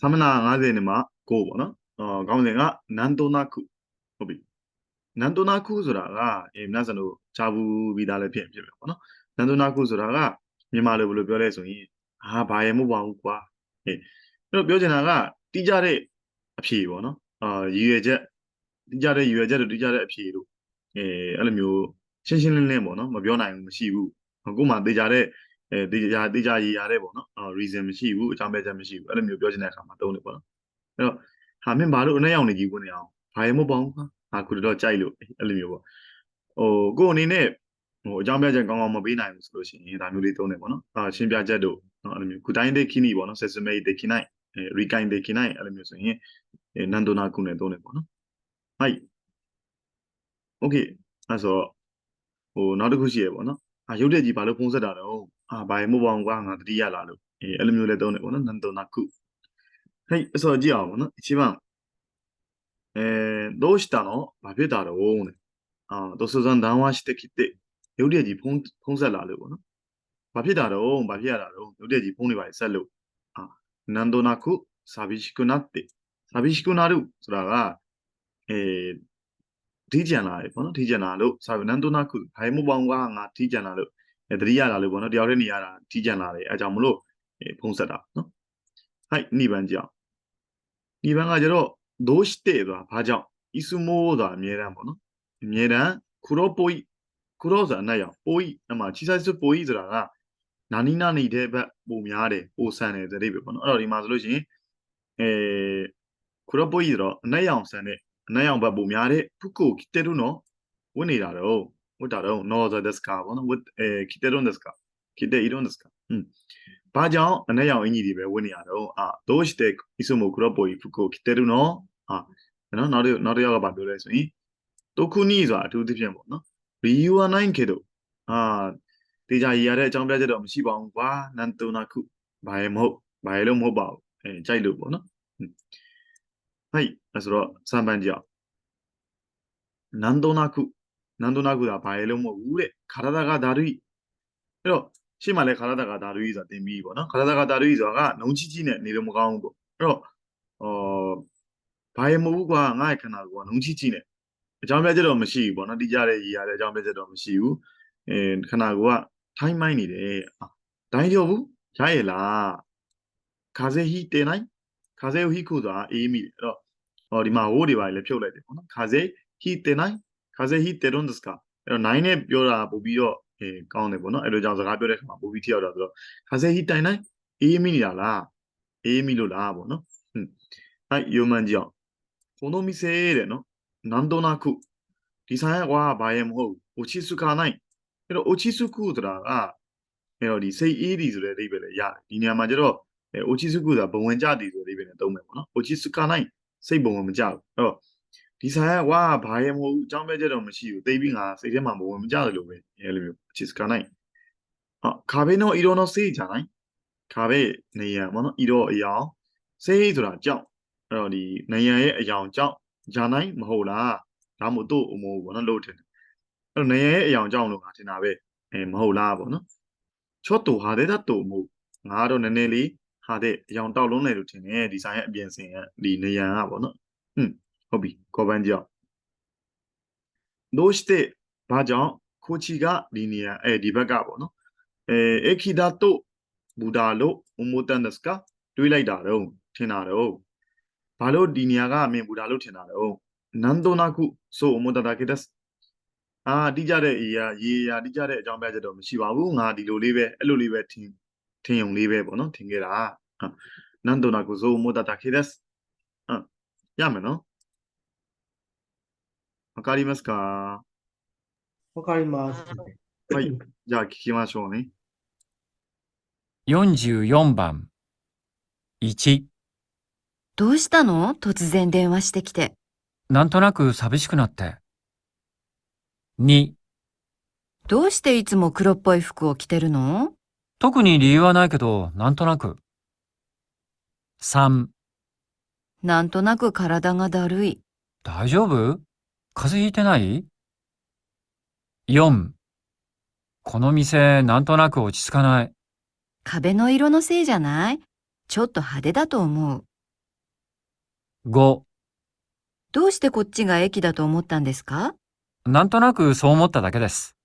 သမဏ50နဲ့မှ9ပေါ့နော်အော်ခေါင်းစဉ်ကနန္တောနာခုဟုတ်ပြီနန္တောနာခုဆိုတာကအဲမနက်စံတို့ဂျာဘူးပြီးသားလည်းဖြစ်ဖြစ်ပဲပေါ့နော်နန္တောနာခုဆိုတာကမြန်မာလိုဘယ်လိုပြောလဲဆိုရင်အာဘာရမဟုတ်ပါဘူးကွာဟဲ့အဲ့တော့ပြောချင်တာကတိကျတဲ့အဖြေပေါ့နော်အာရည်ရွယ်ချက်တိကျတဲ့ရည်ရွယ်ချက်တို့တိကျတဲ့အဖြေတို့အဲအဲ့လိုမျိုးရှင်းရှင်းလင်းလင်းပေါ့နော်မပြောနိုင်ဘူးမရှိဘူးအခုမှတေချာတဲ့ အဲတေချာတေချာရည်ရတဲ့ပေါ့နော်အာ reason မရှိဘူးအကြောင်းပြချက်မရှိဘူးအဲ့လိုမျိုးပြောချင်တဲ့အခါမှာတုံးတယ်ပေါ့နော်အဲ့တော့ဟာမင်းဘာလို့အနဲ့ရောင်နေကြီးဝင်နေအောင်ဘာရမဟုတ်ပါဘူးကွာဟာခုတော့ကြိုက်လို့အဲ့လိုမျိုးပေါ့ဟိုကိုယ်အနေနဲ့ဟိုအကြောင်းပြချက်ကောင်းကောင်းမပေးနိုင်ဘူးဆိုလို့ရှိရင်ဒါမျိုးလေးတုံးတယ်ပေါ့နော်အာရှင်းပြချက်တို့နော်အဲ့လိုမျိုးကုတိုင်းဒေခိနီပေါ့နော် sesame ဒေခိနိုင်အဲရီကိုင်းဒေခိနိုင်အဲ့လိုမျိုးဆိုရင်အဲနန္ဒနာကုနဲ့တုံးတယ်ပေါ့နော်ဟိုက်โอเคအဲ့ဆိုတော့ဟိုနောက်တစ်ခုရှိရပေါ့နော်အာရုပ်တဲ့ကြီးဘာလို့ဖုံးဆက်တာတော့ အာဘာရမဟုတ်ပါဘူးကွာငါတတိယလာလို့အဲအဲ့လိုမျိုးလေးတုံးတယ်ပေါ့နော်နန္ဒနာကုဟိုက်အဲ့ဆိုကြည့်အောင်ပေါ့နော်一番えー、どうしたのဘာဖြစ်တာတော့တဲ့အာတော့စစံ談話してきてရုပ်တရက်ကြီးဖုံးဖုံးဆက်လာလို့ပေါ့နော်ဘာဖြစ်တာတော့ဘာဖြစ်ရတာတော့ရုပ်တရက်ကြီးဖုံးနေပါလေဆက်လို့အာနန္ဒနာခု寂しくなって寂しくなるဆိုတာကအဲဒီကြံလာတယ်ပေါ့နော်ဒီကြံလာလို့စာနန္ဒနာခုဘာမှမပေါင်းကငါဒီကြံလာလို့ အဲတတိယလာလို့ပေါ့နော်တယောက်တည်းနေရတာထိကြံလာတယ်အဲကြောင့်မလို့ဖုံးဆက်တာနော်ဟိုက်နိဗ္ဗာန်ကြောင့်နိဗ္ဗာန်ကကျတော့ဒိုးしてဆိုတာဘာကြောင့်ဣစုမောဆိုတာအမြဲတမ်းပေါ့နော်အမြဲတမ်းခုရောပိုဤခုရောဆိုတာအနက်ရောက်ပိုဤအမှချိဆိုင်စုပိုဤဆိုတာကနာနီနာနေတဲ့ဘက်ပုံများတယ်ပိုဆန်တယ်တတိပဲပေါ့နော်အဲ့တော့ဒီမှာဆိုလို့ရှိရင်အဲခုရောပိုဤဆိုတော့အနက်ရောက်ဆန်တဲ့အနက်ရောက်ဘက်ပုံများတဲ့ဖုကိုတေတုနော်ဝင်နေတာတော့ ဝတ်တာတော့နော်ဆိုဒက်စကာပေါ့နော်ဝတ်အဲကီတေရုန်ဒက်စကာကီတေအီရုန်ဒက်စကာဟွန်းဘာကြောင့်အနက်ရောင်အင်ကြီးတွေပဲဝတ်နေရတော့အာဒိုရှ်တက်ဣဆုမိုခုရောပိုဤဖုကိုကီတေရုနော်အာနော်နောက်တစ်နောက်တစ်ယောက်ကဗာပြောလဲဆိုရင်တိုခုနီဆိုတာအထူးသဖြင့်ပေါ့နော်ရီယူအနိုင်ခေတို့အာတေချာရည်ရတဲ့အကြောင်းပြချက်တော့မရှိပါဘူးကွာနန်တိုနာခုဘာရမဟုတ်ဘာရလို့မဟုတ်ပါဘူးအဲကြိုက်လို့ပေါ့နော်ဟိုက်အဲဆိုတော့စံပန်းကြောက်နန်တိုနာခု နန်တိုနာခုကဘာရလို့မဟုတ်ဘူးတဲ့ခါရတာကဓာတုအဲ့တော့ရှေ့မှာလဲခါရတာကဓာတုဆိုတာသင်ပြီးပေါ့နော်ခါရတာကဓာတုဆိုတာကနှုံချီချီနဲ့နေလို့မကောင်းဘူးပေါ့အဲ့တော့အော်ဘာရမဟုတ်ဘူးကွာငါ့ရဲ့ခန္ဓာကိုယ်ကနှုံချီချီနဲ့အကြောင်းပြချက်တော့မရှိဘူးပေါ့နော်တိကျတဲ့ရည်ရတဲ့အကြောင်းပြချက်တော့မရှိဘူးအဲခန္ဓာကိုယ်ကထိုင်းမိုင်းနေတယ်အာဒိုင်းကြောဘူးရရဲ့လားခါစေဟီတင်နိုင်ခါစေဟီခုဆိုတာအေးမိတယ်အဲ့တော့ဟောဒီမှာဝိုးတွေပါလေဖြုတ်လိုက်တယ်ပေါ့နော်ခါစေဟီတင်နိုင် ခါစေဟီတေရွန်ဒစကာအဲ့တော့နိုင်နဲ့ပြောတာပို့ပြီးတော့အဲကောင်းတယ်ပေါ့နော်အဲ့လိုကြောင့်စကားပြောတဲ့ခါမှာပို့ပြီးထိရောက်တာဆိုတော့ခါစေဟီတိုင်နိုင်အေးမိနေတာလားအေးမိလို့လားပေါ့နော်ဟွန်းအဲ့ယိုမန်ကြောင့်この店တဲ့နော်なんとなくဒီဆိုင်ကကွာဘာရဲ့မဟုတ်ဘူးအိုချီစုကာနိုင်အဲ့တော့အိုချီစုကုဆိုတာကအဲ့တော့ဒီစိတ်အေးဒီဆိုတဲ့အဓိပ္ပာယ်လည်းရတယ်ဒီနေရာမှာကျတော့အဲအိုချီစုကုဆိုတာဘဝင်ကြတည်ဆိုတဲ့အဓိပ္ပာယ်နဲ့သုံးမယ်ပေါ့နော်အိုချီစုကာနိုင်စိတ်ဘဝင်မကြဘူးအဲ့တော့ ဒီဆိုင်ကကွာဘာရဲ့မဟုတ်ဘူးအကြောင်းပြချက်တော့မရှိဘူးသိပြီးငါစိတ်ထဲမှာဘဝင်မကြတယ်လို့ပဲအဲ့လိုမျိုးအိုချီစုကာနိုင်ဟာခါဘေနိုအီရိုနိုစေးကြနိုင်ခါဘေနေရပေါ့နော်အီရိုအယောင်စေးဆိုတာကြောက်အဲ့တော့ဒီနေရရဲ့အယောင်ကြောက်ဂျာနိုင်မဟုတ်လားဒါမှမဟုတ်တို့အမိုးပေါ့နော်လို့ထင်တယ်အဲ့တော့နေရရဲ့အယောင်ကြောင့်လို့ငါထင်တာပဲအဲမဟုတ်လားပေါ့နော်ချော့တူဟာတဲ့တတူမို့ငါတော့နည်းနည်းလေးဟာတဲ့အယောင်တောက်လုံးတယ်လို့ထင်တယ်ဒီဆိုင်ရဲ့အပြင်စင်ကဒီနေရန်ကပေါ့နော်ဟွန်း ဟုတ်ပြီကောပန်းကြောက်どうしてဘာကြောင့်ခိုချီကဒီနေရန်အဲဒီဘက်ကပေါ့နော်အဲအခီဒါတိုဘူဒါလို့အမိုတန်ဒစကတွေးလိုက်တာတော့ထင်တာတော့ဘာလို့ဒီနေရာကမင်းဘူဒါလို့ထင်တာလဲနန်တိုနာကုဆိုအမတတာကေဒက်အာတိကြတဲ့အေးရရေရတိကြတဲ့အကြောင်းပြချက်တော့မရှိပါဘူးငါဒီလိုလေးပဲအဲ့လိုလေးပဲထင်ထင်ုံလေးပဲပေါ့နော်ထင်ခဲ့တာနန်တိုနာကုဆိုအမတတာကေဒက်အာရမယ်နော် わかりますか？わかります。はいじゃあ聞きましょうね44番。1、どうしたの？突然電話してきて。なんとなく寂しくなって。2、どうしていつも黒っぽい服を着てるの？特に理由はないけど、なんとなく。3、なんとなく体がだるい。大丈夫？風邪ひいてない ?4、この店なんとなく落ち着かない。壁の色のせいじゃない？ちょっと派手だと思う。5、どうしてこっちが駅だと思ったんですか？なんとなくそう思っただけです。